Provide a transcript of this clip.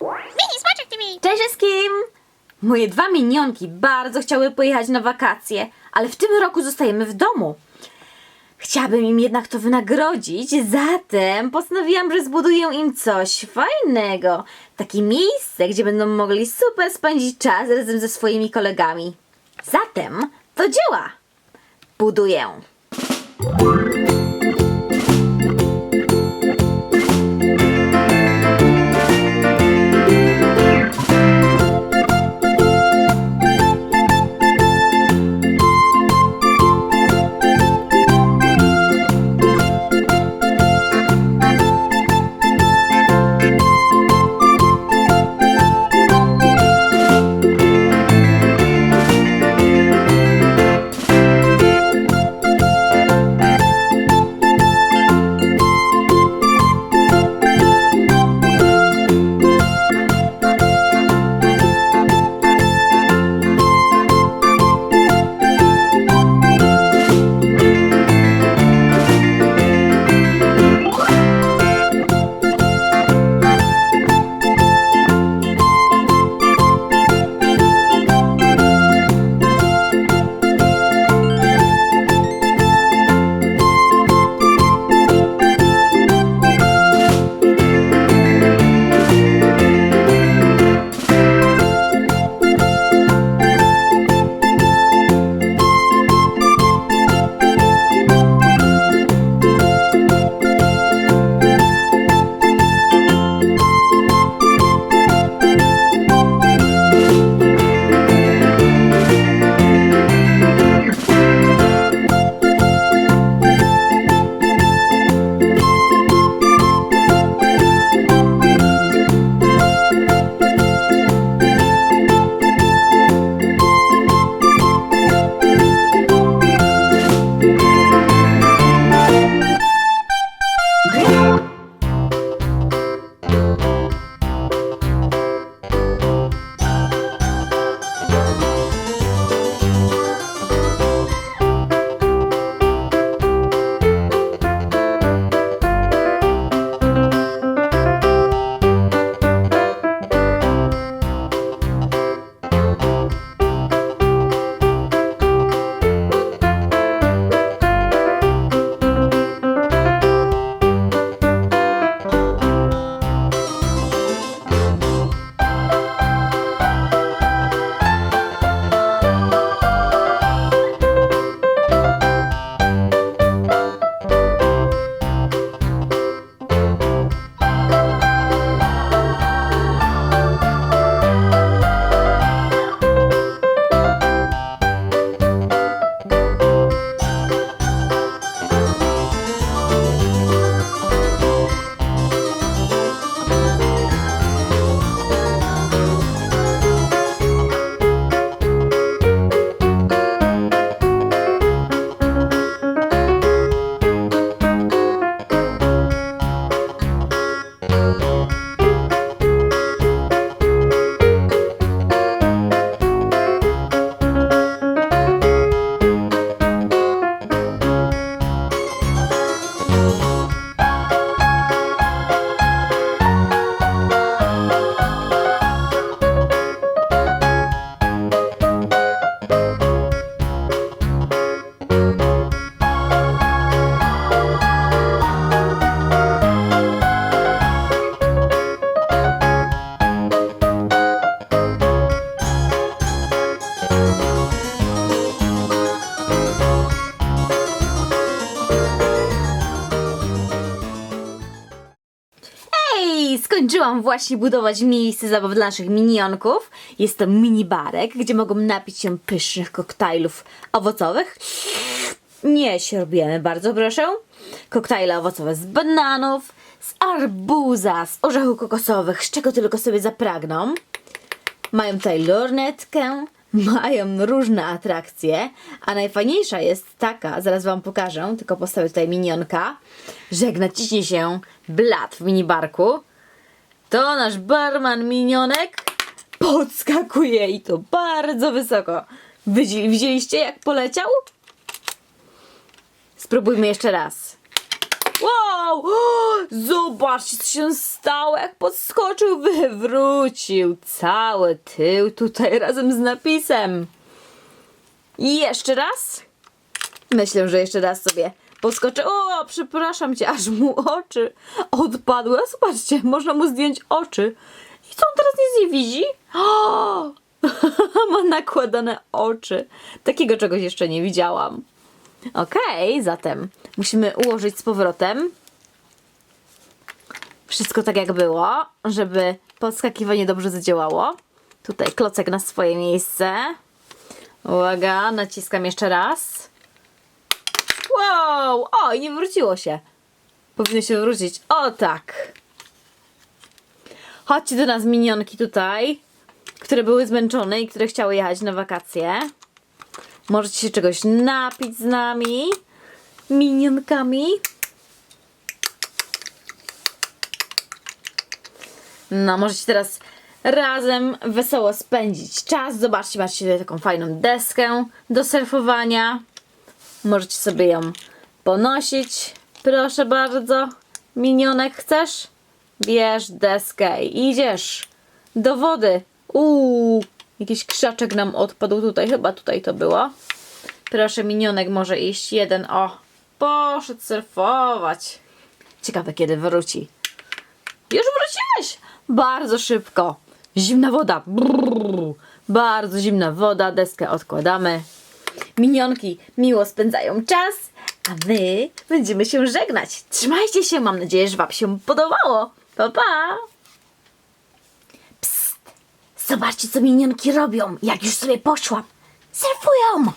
Mini Smaczek TV! Cześć wszystkim! Moje dwa minionki bardzo chciały pojechać na wakacje, ale w tym roku zostajemy w domu. Chciałabym im jednak to wynagrodzić, zatem postanowiłam, że zbuduję im coś fajnego. Takie miejsce, gdzie będą mogli super spędzić czas razem ze swoimi kolegami. Zatem do dzieła! Buduję. Skończyłam właśnie budować miejsce zabaw dla naszych minionków. Jest to mini barek, gdzie mogą napić się pysznych koktajlów owocowych. Nie sierbiemy, bardzo proszę. Koktajle owocowe z bananów, z arbuza, z orzechów kokosowych, z czego tylko sobie zapragną. Mają tutaj lornetkę, mają różne atrakcje, a najfajniejsza jest taka, zaraz wam pokażę, tylko postawię tutaj minionka, że jak naciśnie się blat w minibarku, to nasz barman minionek podskakuje i to bardzo wysoko. Widzi- Widzieliście jak poleciał? Spróbujmy jeszcze raz. Wow! Zobaczcie, co się stało, jak podskoczył, wywrócił cały tył tutaj razem z napisem. I jeszcze raz. Myślę, że jeszcze raz sobie podskoczę. O, przepraszam cię, aż mu oczy odpadły. A zobaczcie, można mu zdjąć oczy. I co on teraz nic nie widzi? O! Ma nakładane oczy. Takiego czegoś jeszcze nie widziałam. Okej, zatem musimy ułożyć z powrotem wszystko tak jak było, żeby podskakiwanie dobrze zadziałało. Tutaj klocek na swoje miejsce. Uwaga, naciskam jeszcze raz. Wow! O, i nie wróciło się. Powinno się wrócić. O tak. Chodźcie do nas minionki tutaj, które były zmęczone i które chciały jechać na wakacje. Możecie się czegoś napić z nami, minionkami. No, możecie teraz razem wesoło spędzić czas. Zobaczcie, macie tutaj taką fajną deskę do surfowania. Możecie sobie ją ponosić. Proszę bardzo. Minionek chcesz? Bierz deskę i idziesz do wody. Uuu, jakiś krzaczek nam odpadł tutaj. Chyba tutaj to było. Proszę, minionek może iść. Jeden, o, poszedł surfować. Ciekawe, kiedy wróci. Już wróciłeś! Bardzo szybko. Zimna woda. Brrr. Bardzo zimna woda. Deskę odkładamy. Minionki miło spędzają czas, a my będziemy się żegnać. Trzymajcie się, mam nadzieję, że Wam się podobało. Pa, pa! Psst! Zobaczcie, co minionki robią, jak już sobie poszłam. Surfują!